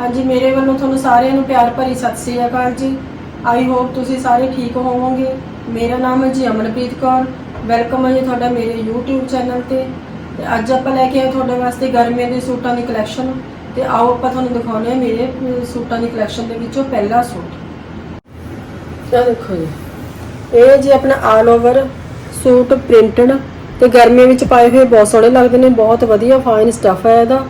ਹਾਂਜੀ, ਮੇਰੇ ਵੱਲੋਂ ਤੁਹਾਨੂੰ ਸਾਰਿਆਂ ਨੂੰ ਪਿਆਰ ਭਰੀ ਸਤਿ ਸ੍ਰੀ ਅਕਾਲ ਜੀ। ਆਈ ਹੋਪ ਤੁਸੀਂ ਸਾਰੇ ਠੀਕ ਹੋਵੋਗੇ। ਮੇਰਾ ਨਾਮ ਹੈ ਜੀ ਅਮਨਪ੍ਰੀਤ ਕੌਰ। ਵੈਲਕਮ ਹੈ ਜੀ ਤੁਹਾਡਾ ਮੇਰੇ YouTube ਚੈਨਲ ਤੇ। ਤੇ ਅੱਜ ਆਪਾਂ ਲੈ ਕੇ ਆਏ ਤੁਹਾਡੇ ਵਾਸਤੇ ਗਰਮੀਆਂ ਦੇ ਸੂਟਾਂ ਦੀ ਕਲੈਕਸ਼ਨ ਤੇ ਆਓ ਆਪਾਂ ਤੁਹਾਨੂੰ ਦਿਖਾਉਂਦੇ ਹਾਂ ਮੇਰੇ ਸੂਟਾਂ ਦੀ ਕਲੈਕਸ਼ਨ ਦੇ ਵਿੱਚੋਂ ਪਹਿਲਾ ਸੂਟ। ਇਹ ਦੇਖੋ ਜੀ। ਇਹ ਜੀ ਆਪਣਾ ਆਲ ਓਵਰ ਸੂਟ ਪ੍ਰਿੰਟਡ ਤੇ ਗਰਮੀਆਂ ਵਿੱਚ ਪਾਏ ਹੋਏ ਬਹੁਤ ਸੋਹਣੇ ਲੱਗਦੇ ਨੇ, ਬਹੁਤ ਵਧੀਆ ਫਾਈਨ ਸਟੱਫ ਹੈ ਇਹਦਾ।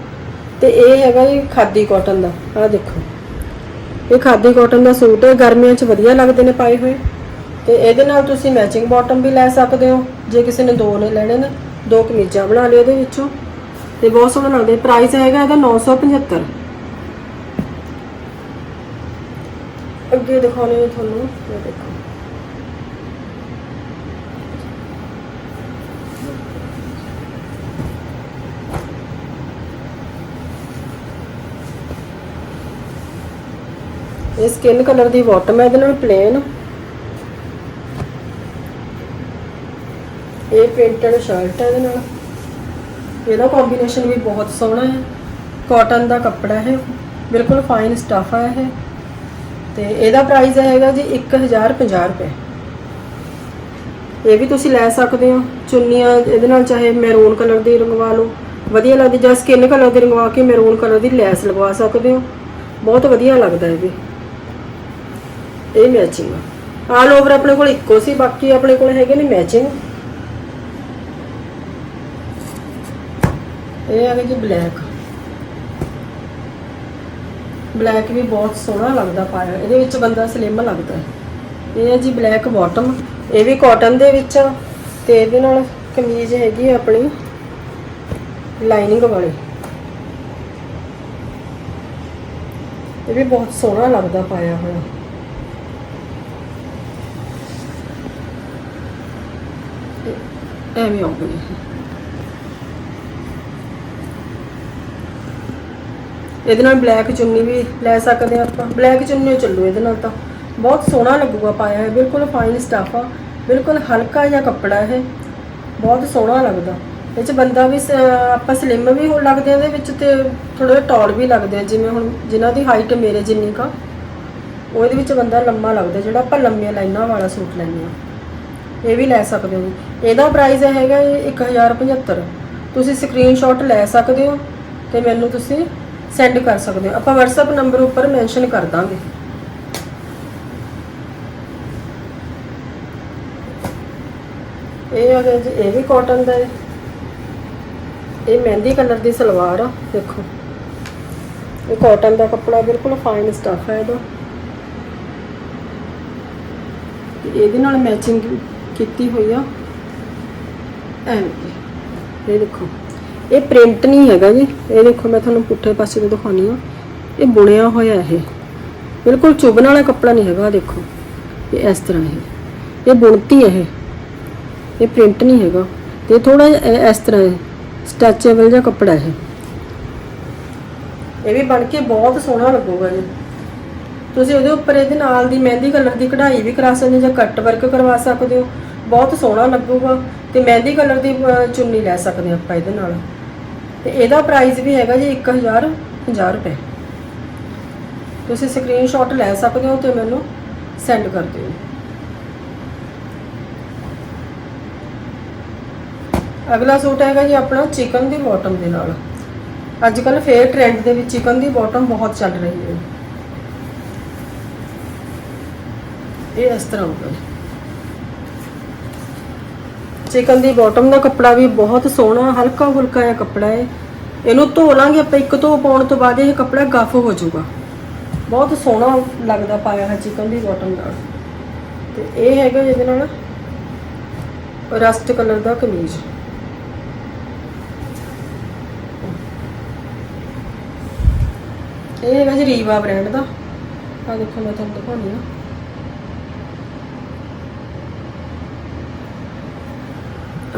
ਤੇ ਇਹ ਹੈਗਾ ਜੀ ਖਾਦੀ ਕਾਟਨ ਦਾ, ਆਹ ਦੇਖੋ। ਇਹ ਖਾਦੀ ਕਾਟਨ ਦਾ ਸੂਟ ਹੈ, ਗਰਮੀਆਂ 'ਚ ਵਧੀਆ ਲੱਗਦੇ ਨੇ ਪਾਏ ਹੋਏ। ਤੇ ਇਹਦੇ ਨਾਲ ਤੁਸੀਂ ਮੈਚਿੰਗ ਬਾਟਮ ਵੀ ਲੈ ਸਕਦੇ ਹੋ, ਜੇ ਕਿਸੇ ਨੇ ਦੋ ਨੇ ਲੈਣੇ ਨੇ, ਦੋ ਕਮੀਜ਼ਾਂ ਬਣਾ ਲਿਓ ਇਹਦੇ ਵਿੱਚੋਂ। ਤੇ ਬਹੁਤ ਸੋਹਣਾ ਲੱਗਦੇ ਪ੍ਰਾਈਸ ਹੈਗਾ ਇਹਦਾ 975 ਅੱਗੇ ਦਿਖਾਉਣੇ ਤੁਹਾਨੂੰ, ਇਹ ਦੇਖੋ। ਇਹ ਸਕਿਨ ਕਲਰ ਦੀ ਬਾਟਮ ਹੈ, ਇਹਦੇ ਨਾਲ ਪਲੇਨ ਇਹ ਪ੍ਰਿੰਟਡ ਸ਼ਰਟ ਹੈ ਇਹਦੇ ਨਾਲ। ਇਹਦਾ ਕੰਬੀਨੇਸ਼ਨ ਵੀ ਬਹੁਤ ਸੋਹਣਾ ਹੈ। ਕਾਟਨ ਦਾ ਕੱਪੜਾ ਹੈ, ਬਿਲਕੁਲ ਫਾਈਨ ਸਟਫ ਹੈ ਇਹ। ਤੇ ਇਹਦਾ ਪ੍ਰਾਈਸ ਹੈਗਾ ਜੀ 1050 ਰੁਪਏ। ਇਹ ਵੀ ਤੁਸੀਂ ਲੈ ਸਕਦੇ ਹੋ, ਚੁੰਨੀਆਂ ਇਹਦੇ ਨਾਲ ਚਾਹੇ ਮੈਰੂਨ ਕਲਰ ਦੀ ਰੰਗਵਾ ਲਓ। ਵਧੀਆ ਲੱਗਦੀ, ਜਾਂ ਸਕਿਨ ਕਲਰ ਦੀ ਰੰਗਵਾ ਕੇ ਮੈਰੂਨ ਕਲਰ ਦੀ ਲੈਸ ਲਗਵਾ ਸਕਦੇ ਹੋ। ਬਹੁਤ ਵਧੀਆ ਲੱਗਦਾ ਇਹ ਵੀ। ਇਹ ਮੈਚਿੰਗ ਆਲ ਓਵਰ ਆਪਣੇ ਕੋਲ ਇੱਕੋ ਸੀ, ਬਾਕੀ ਆਪਣੇ ਕੋਲ ਹੈਗੇ ਨੇ ਮੈਚਿੰਗ ਇਹ ਹੈਗਾ ਜੀ ਬਲੈਕ ਬਲੈਕ ਵੀ ਬਹੁਤ ਸੋਹਣਾ ਲੱਗਦਾ ਪਾਇਆ। ਇਹਦੇ ਵਿੱਚ ਬੰਦਾ ਸਲਿਮ ਲੱਗਦਾ ਇਹ ਹੈ ਜੀ ਬਲੈਕ ਬਾਟਮ ਇਹ ਵੀ ਕਾਟਨ ਦੇ ਵਿੱਚ ਆ ਤੇ ਇਹਦੇ ਨਾਲ ਕਮੀਜ਼ ਹੈਗੀ ਆਪਣੀ ਲਾਈਨਿੰਗ ਵਾਲੀ। ਇਹ ਵੀ ਬਹੁਤ ਸੋਹਣਾ ਲੱਗਦਾ ਪਾਇਆ ਹੋਇਆ। ਐਵੇਂ ਹੋ ਗਈ ਇਹਦੇ ਨਾਲ ਬਲੈਕ ਚੁੰਨੀ ਵੀ ਲੈ ਸਕਦੇ ਆ ਆਪਾਂ। ਬਲੈਕ ਚੁੰਨੀ ਚੱਲੂ ਇਹਦੇ ਨਾਲ ਤਾਂ। ਬਹੁਤ ਸੋਹਣਾ ਲੱਗੂਗਾ ਪਾਇਆ ਹੈ ਬਿਲਕੁਲ ਫਾਈਨ ਸਟਫ ਆ। ਬਿਲਕੁਲ ਹਲਕਾ ਜਿਹਾ ਕੱਪੜਾ ਇਹ। ਬਹੁਤ ਸੋਹਣਾ ਲੱਗਦਾ। ਇਹ ਚ ਬੰਦਾ ਵੀ ਸ- ਆਪਾਂ ਸਲਿਮ ਵੀ ਹੋ ਲੱਗਦੇ ਆ ਇਹਦੇ ਵਿੱਚ ਤੇ ਥੋੜਾ ਟੌਲ ਵੀ ਲੱਗਦੇ ਆ। ਜਿਵੇਂ ਹੁਣ ਜਿਨ੍ਹਾਂ ਦੀ ਹਾਈਟ ਮੇਰੇ ਜਿੰਨੀ ਕਾ ਉਹਦੇ ਵਿੱਚ ਬੰਦਾ ਲੰਮਾ ਲੱਗਦਾ। ਜਿਹੜਾ ਆਪਾਂ ਲੰਮੀਆਂ ਲਾਈਨਾਂ ਵਾਲਾ ਸੂਟ ਲੈਂਦੇ ਆ। ਇਹ ਵੀ ਲੈ ਸਕਦੇ ਹੋ ਇਹਦਾ ਪ੍ਰਾਈਸ ਹੈਗਾ ਜੀ 1075 ਤੁਸੀਂ ਸਕਰੀਨਸ਼ਾਟ ਲੈ ਸਕਦੇ ਹੋ ਤੇ ਮੈਨੂੰ ਤੁਸੀਂ ਸੈਂਡ ਕਰ ਸਕਦੇ ਹੋ। ਆਪਾਂ WhatsApp ਨੰਬਰ ਉੱਪਰ ਮੈਂਸ਼ਨ ਕਰ ਦਾਂਗੇ। ਇਹ ਹੈਗਾ ਜੀ, ਇਹ ਵੀ ਕਾਟਨ ਦਾ ਹੈ। ਇਹ ਮਹਿੰਦੀ ਕਲਰ ਦੀ ਸਲਵਾਰ ਆ, ਦੇਖੋ। ਇਹ ਕਾਟਨ ਦਾ ਕੱਪੜਾ ਬਿਲਕੁਲ ਫਾਈਨ ਸਟਫ ਹੈ ਇਹਦਾ। ਇਹਦੇ ਨਾਲ ਮੈਚਿੰਗ ਕੀਤੀ ਹੋਈ ਆ। ਐਵੇਂ ਇਹ ਦੇਖੋ, ਇਹ ਪ੍ਰਿੰਟ ਨਹੀਂ ਹੈਗਾ ਜੀ। ਇਹ ਦੇਖੋ, ਮੈਂ ਤੁਹਾਨੂੰ ਪੁੱਠੇ ਪਾਸੇ ਤੋਂ ਦਿਖਾਉਣੀ ਆ। ਇਹ ਬੁਣਿਆ ਹੋਇਆ ਇਹ। ਬਿਲਕੁਲ ਚੁਭਣ ਵਾਲਾ ਕੱਪੜਾ ਨਹੀਂ ਹੈਗਾ ਦੇਖੋ। ਇਹ ਇਸ ਤਰ੍ਹਾਂ ਇਹ। ਇਹ ਬੁਣਤੀ ਹੈ ਇਹ। ਇਹ ਪ੍ਰਿੰਟ ਨਹੀਂ ਹੈਗਾ। ਤੇ ਥੋੜਾ ਇਸ ਤਰ੍ਹਾਂ ਹੈ ਸਟੈਚੇਬਲ ਜਿਹਾ ਕੱਪੜਾ ਹੈ ਇਹ ਵੀ ਬਣ ਕੇ ਬਹੁਤ ਸੋਹਣਾ ਲੱਗੂਗਾ ਜੀ। ਤੁਸੀਂ ਉਹਦੇ ਉੱਪਰ ਇਹਦੇ ਨਾਲ ਦੀ ਮਹਿੰਦੀ ਕਲਰ ਦੀ ਕਢਾਈ ਵੀ ਕਰਾ ਸਕਦੇ ਹੋ ਜਾਂ ਕੱਟ ਵਰਕ ਕਰਵਾ ਸਕਦੇ ਹੋ। ਬਹੁਤ ਸੋਹਣਾ ਲੱਗੂਗਾ ਤੇ ਮਹਿੰਦੀ ਕਲਰ ਦੀ ਅਹ, ਚੁੰਨੀ ਲੈ ਸਕਦੇ ਹਾਂ ਆਪਾਂ ਇਹਦੇ ਨਾਲ। ਤੇ ਇਹਦਾ ਪ੍ਰਾਈਸ ਵੀ ਹੈਗਾ ਜੀ 1050 ਰੁਪਏ। ਤੁਸੀਂ ਸਕਰੀਨਸ਼ਾਟ ਲੈ ਸਕਦੇ ਹੋ ਤੇ ਮੈਨੂੰ ਸੈਂਡ ਕਰ ਦਿਓ। ਅਗਲਾ ਸੂਟ ਹੈਗਾ ਜੀ ਆਪਣਾ ਚਿਕਨ ਦੀ ਬਾਟਮ ਦੇ ਨਾਲ। ਅੱਜ ਕੱਲ ਫੇਰ ਟ੍ਰੈਂਡ ਦੇ ਵਿੱਚ ਚਿਕਨ ਦੀ ਬਾਟਮ ਬਹੁਤ ਚੱਲ ਰਹੀ ਹੈ। ਇਹ ਇਸ ਤਰ੍ਹਾਂ ਹੋਊਗਾ ਚਿਕਨ ਦੀ ਬਾਟਮ ਦਾ ਕੱਪੜਾ ਵੀ ਬਹੁਤ ਸੋਹਣਾ ਹਲਕਾ ਫੁਲਕਾ ਜਿਹਾ ਕੱਪੜਾ ਹੈ ਇਹਨੂੰ ਧੋ ਲਾਂਗੇ ਆਪਾਂ, ਇੱਕ ਧੋ ਪਾਉਣ ਤੋਂ ਬਾਅਦ ਇਹ ਕੱਪੜਾ ਗੱਫ ਹੋ ਜਾਊਗਾ। ਬਹੁਤ ਸੋਹਣਾ ਲੱਗਦਾ ਪਾਇਆ ਹੈ ਚਿਕਨ ਦੀ ਬਾਟਮ ਨਾਲ। ਤੇ ਇਹ ਹੈਗਾ ਜਿਹਦੇ ਨਾਲ ਰਸਟ ਕਲਰ ਦਾ ਕਮੀਜ਼। ਇਹ ਹੈਗਾ ਜੀ ਰੀਵਾ ਬ੍ਰਾਂਡ ਦਾ। ਆ ਦੇਖੋ ਮੈਂ ਤੁਹਾਨੂੰ ਦਿਖਾਉਂਦੀ ਹਾਂ।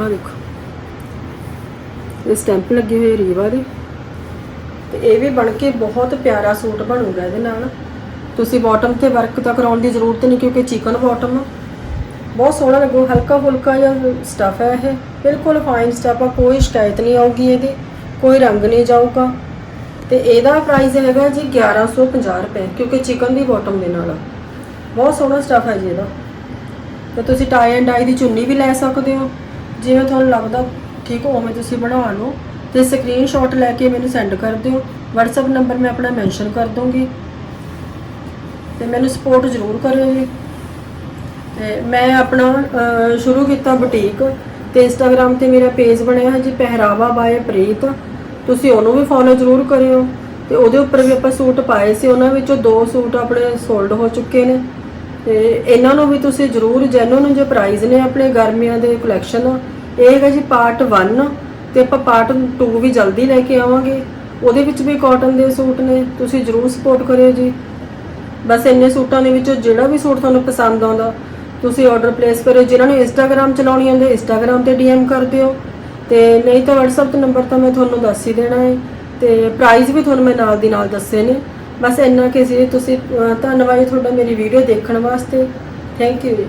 ਆ ਦੇਖੋ। ਇਹ ਸਟੈਂਪ ਲੱਗੇ ਹੋਏ ਰੀਵਾ ਦੇ। ਤੇ ਇਹ ਵੀ ਬਣ ਕੇ ਬਹੁਤ ਪਿਆਰਾ ਸੂਟ ਬਣੂਗਾ ਇਹਦੇ ਨਾਲ। ਤੁਸੀਂ ਬਾਟਮ ਤੇ ਵਰਕ ਤਾਂ ਕਰਾਉਣ ਦੀ ਜ਼ਰੂਰਤ ਨਹੀਂ ਕਿਉਂਕਿ ਚਿਕਨ ਬਾਟਮ ਬਹੁਤ ਸੋਹਣਾ ਲੱਗੂ ਹਲਕਾ ਫੁਲਕਾ ਜਿਹਾ ਸਟਫ ਹੈ ਇਹ। ਬਿਲਕੁਲ ਫਾਈਨ ਸਟਫ ਆ, ਕੋਈ ਸ਼ਿਕਾਇਤ ਨਹੀਂ ਆਊਗੀ ਇਹਦੀ। ਕੋਈ ਰੰਗ ਨਹੀਂ ਜਾਊਗਾ। ਤੇ ਇਹਦਾ ਪ੍ਰਾਈਸ ਹੈਗਾ ਜੀ 1150 ਰੁਪਏ, ਕਿਉਂਕਿ ਚਿਕਨ ਦੀ ਬਾਟਮ ਦੇ ਨਾਲ ਬਹੁਤ ਸੋਹਣਾ ਸਟਫ ਹੈ ਜੀ ਇਹਦਾ। ਤੇ ਤੁਸੀਂ ਟਾਈ ਐਂਡ ਡਾਈ ਦੀ ਚੁੰਨੀ ਵੀ ਲੈ ਸਕਦੇ ਹੋ। ਜਿਵੇਂ ਤੁਹਾਨੂੰ ਲੱਗਦਾ ਠੀਕ ਉਵੇਂ ਤੁਸੀਂ ਬਣਾ ਲਓ ਤੇ ਸਕਰੀਨਸ਼ਾਟ ਲੈ ਕੇ ਮੈਨੂੰ ਸੈਂਡ ਕਰ ਦਿਓ। WhatsApp ਨੰਬਰ ਮੈਂ ਆਪਣਾ ਮੈਂਸ਼ਨ ਕਰ ਦੂੰਗੀ ਤੇ ਮੈਨੂੰ ਸਪੋਰਟ ਜ਼ਰੂਰ ਕਰਿਓ ਜੀ। ਤੇ ਮੈਂ ਆਪਣਾ ਸ਼ੁਰੂ ਕੀਤਾ ਬੁਟੀਕ ਤੇ ਇੰਸਟਾਗ੍ਰam ਤੇ ਮੇਰਾ ਪੇਜ ਬਣਿਆ ਹੈ ਜੀ, ਪਹਿਰਾਵਾ ਬਾਏ ਪ੍ਰੀਤ। ਤੁਸੀਂ ਉਹਨੂੰ ਵੀ ਫੋਲੋ ਜ਼ਰੂਰ ਕਰਿਓ। ਤੇ ਉਹਦੇ ਉੱਪਰ ਵੀ ਆਪਾਂ ਸੂਟ ਪਾਏ ਸੀ, ਉਹਨਾਂ ਵਿੱਚੋਂ ਦੋ ਸੂਟ ਆਪਣੇ ਸੋਲਡ ਹੋ ਚੁੱਕੇ ਨੇ। ਤੇ ਇਹਨਾਂ ਨੂੰ ਵੀ ਤੁਸੀਂ ਜ਼ਰੂਰ ਜੈਨੂਨ ਜੋ ਪ੍ਰਾਈਜ਼ ਨੇ ਆਪਣੇ ਗਰਮੀਆਂ ਦੇ ਕਲੈਕਸ਼ਨ ਇਹ ਹੈਗਾ ਜੀ ਪਾਰਟ 1 ਤੇ ਆਪਾਂ ਪਾਰਟ 2 ਵੀ ਜਲਦੀ ਲੈ ਕੇ ਆਵਾਂਗੇ। ਉਹਦੇ ਵਿੱਚ ਵੀ ਕਾਟਨ ਦੇ ਸੂਟ ਨੇ, ਤੁਸੀਂ ਜ਼ਰੂਰ ਸਪੋਰਟ ਕਰਿਓ ਜੀ। ਬਸ ਇੰਨੇ ਸੂਟਾਂ ਦੇ ਵਿੱਚੋਂ ਜਿਹੜਾ ਵੀ ਸੂਟ ਤੁਹਾਨੂੰ ਪਸੰਦ ਆਉਂਦਾ, ਤੁਸੀਂ ਆਰਡਰ ਪਲੇਸ ਕਰਿਓ। ਜਿਨ੍ਹਾਂ ਨੂੰ ਇੰਸਟਾਗ੍ਰam ਚਲਾਉਣੀ ਆਉਂਦੀ ਇੰਸਟਾਗ੍ਰam ਤੇ ਡੀਐਮ ਕਰ ਦਿਓ। ਤੇ ਨਹੀਂ ਤਾਂ WhatsApp ਤੇ ਨੰਬਰ ਤਾਂ ਮੈਂ ਤੁਹਾਨੂੰ ਦੱਸ ਹੀ ਦੇਣਾ ਹੈ। ਤੇ ਪ੍ਰਾਈਸ ਵੀ ਤੁਹਾਨੂੰ ਮੈਂ ਨਾਲ ਦੀ ਨਾਲ ਦੱਸੇ ਨੇ। ਬਸ ਇੰਨਾ ਕਿ ਸੀ ਤੁਸੀਂ ਧੰਨਵਾਦ ਜੀ ਤੁਹਾਡਾ ਮੇਰੀ ਵੀਡੀਓ ਦੇਖਣ ਵਾਸਤੇ। ਥੈਂਕ ਯੂ ਜੀ।